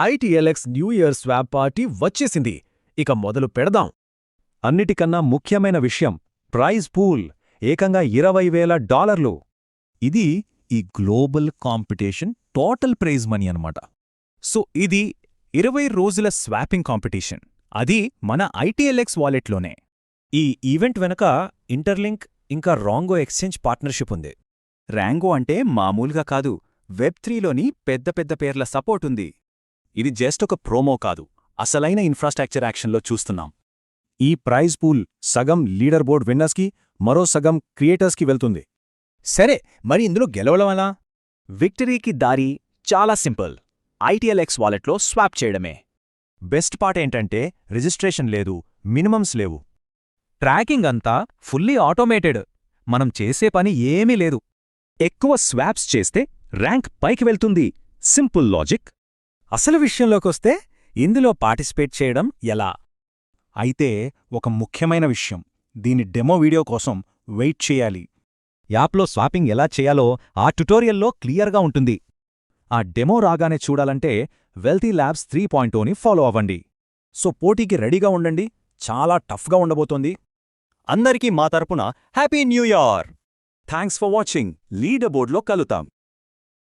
ITLX new year swab party వచ్చేసింది. ఇక మొదలు పెడదాం. అన్నిటికన్నా ముఖ్యమైన విషయం ప్రైజ్ పూల్ ఏకంగా ఇరవై వేల డాలర్లు. ఇది ఈ global competition total prize money అన్నమాట. సో ఇది ఇరవై రోజుల స్వాపింగ్ కాంపిటీషన్. అది మన ఐటీఎల్ఎక్స్ వాలెట్లోనే. ఈ ఈవెంట్ వెనక ఇంటర్లింక్ ఇంకా రాంగో ఎక్స్చేంజ్ పార్ట్నర్షిప్ ఉంది. ర్యాంగో అంటే మామూలుగా కాదు వెబ్ త్రీలోని పెద్ద పెద్ద పేర్ల సపోర్ట్ ఉంది. ఇది జస్ట్ ఒక ప్రోమో కాదు. అసలైన ఇన్ఫ్రాస్ట్రక్చర్ యాక్షన్లో చూస్తున్నాం. ఈ ప్రైజ్ పూల్ సగం లీడర్ బోర్డ్ విన్నర్స్కి మరో సగం క్రియేటర్స్కి వెళ్తుంది. సరే మరి ఇందులో గెలవడం విక్టరీకి దారి చాలా సింపుల్. ఐటీఎల్ఎక్స్ వాలెట్లో స్వాప్ చేయడమే. బెస్ట్ పార్ట్ ఏంటంటే రిజిస్ట్రేషన్ లేదు మినిమమ్స్ లేవు. ట్రాకింగ్ అంతా ఫుల్లీ ఆటోమేటెడ్. మనం చేసే పని ఏమీ లేదు. ఎక్కువ స్వాప్స్ చేస్తే ర్యాంక్ పైకి వెళ్తుంది. Simple logic. అసలు విషయంలోకొస్తే ఇందులో పార్టిసిపేట్ చేయడం ఎలా? అయితే ఒక ముఖ్యమైన విషయం. దీని డెమో వీడియో కోసం వెయిట్ చేయాలి. యాప్లో స్వాపింగ్ ఎలా చేయాలో ఆ ట్యుటోరియల్లో క్లియర్గా ఉంటుంది. ఆ డెమో రాగానే చూడాలంటే వెల్తీ ల్యాబ్స్ త్రీ పాయింటోని ఫాలో అవ్వండి. సో పోటీకి రెడీగా ఉండండి. చాలా టఫ్గా ఉండబోతోంది. అందరికీ మా తరపున happy new year! Thanks for watching. Leader బోర్డ్లో కలుతాం